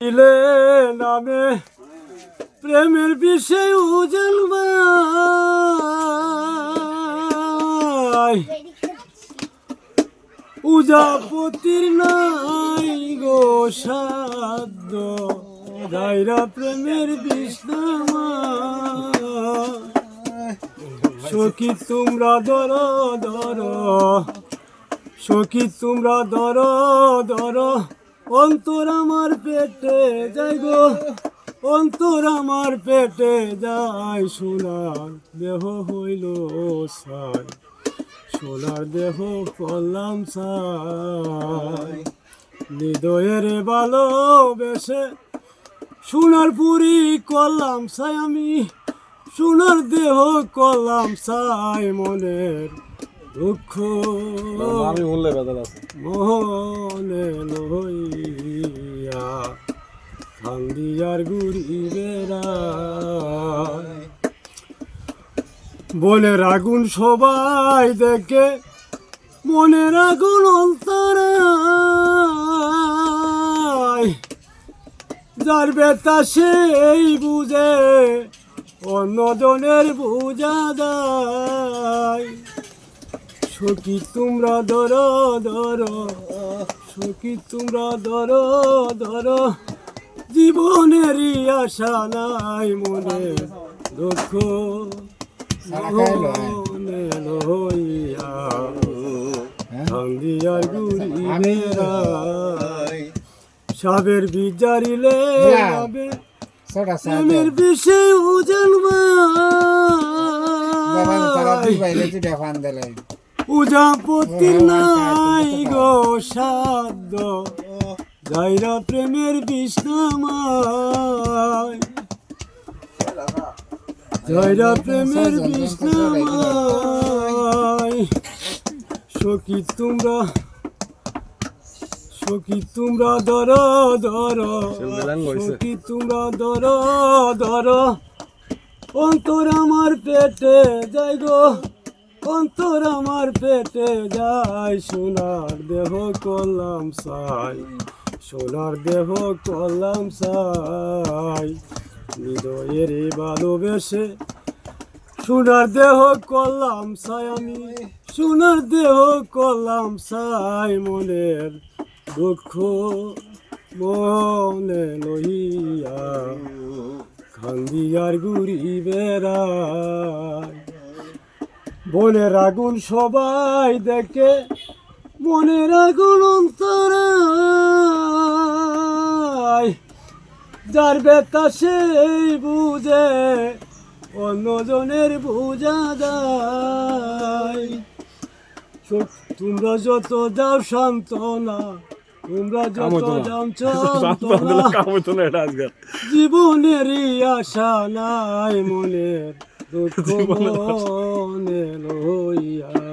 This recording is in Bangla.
দিলে নামে প্রেমের বিষয় উজল উজাপতির নাই গো সাধ্য। প্রেমের বিষ্ণামা সখী তোমরা দর দর সখী তোমরা দর দর অন্তর আমার পেটে যাই গো, অন্তর আমার পেটে যায় সোনার দেহ হইল সাই সোনার দেহ করলাম সাই হৃদয়ের ভালোবেসে সোনার পুরি করলাম সাই আমি, সোনার দেহ করলাম সাই মনের দুঃখ আমি শুনলে বেদাল আছে। মনে লইয়া কান্দিয়ার গুড়ি বেড়ায়। বনের আগুন সবাই দেখে মনের আগুন অন্তরে যার বেতা সেই বুঝে অন্যজনের বুঝা দেয় সখী তোমরা ধর ধর। সখী তোমরা ধর ধর। জীবনের আশা নাই মনে দুঃখ মনে লইয়া। কান্দিয়ার গুড়ি বেড়ায় সাবের বিচারিলে যাবে ছোটা প্রেমের বিষয় উজালবা উজাপতির নাই গো সাধ্য। যাইরা প্রেমের বিষ্ণামায়। যাইরা প্রেমের বিষ্ণামায়। সখী তোমরা সখী তোমরা ধর বেলান সখী তোমরা ধর ধর। অন্তর আমার পেটে যাই গো। অন্তর আমার পেটে যায়, সোনার দেহ করলাম সাই, সোনার দেহ করলাম সাই। হৃদয়ের ভালোবেসে সোনার দেহ করলাম সাই আমি, সোনার দেহ করলাম সাই। মনের দুঃখ মনে লইয়া খান্দিয়ার গুড়ি বেড়ায় বনের আগুন সবাই দেখে মনের আগুন অন্তরে যার বেতা সেই বুঝে অন্যজনের বুঝা যায়। তোমরা যত যাও সান্ত্বনা তোমরা যত। যাও জীবনেরই আশা নাই মনের। মনে লইয়া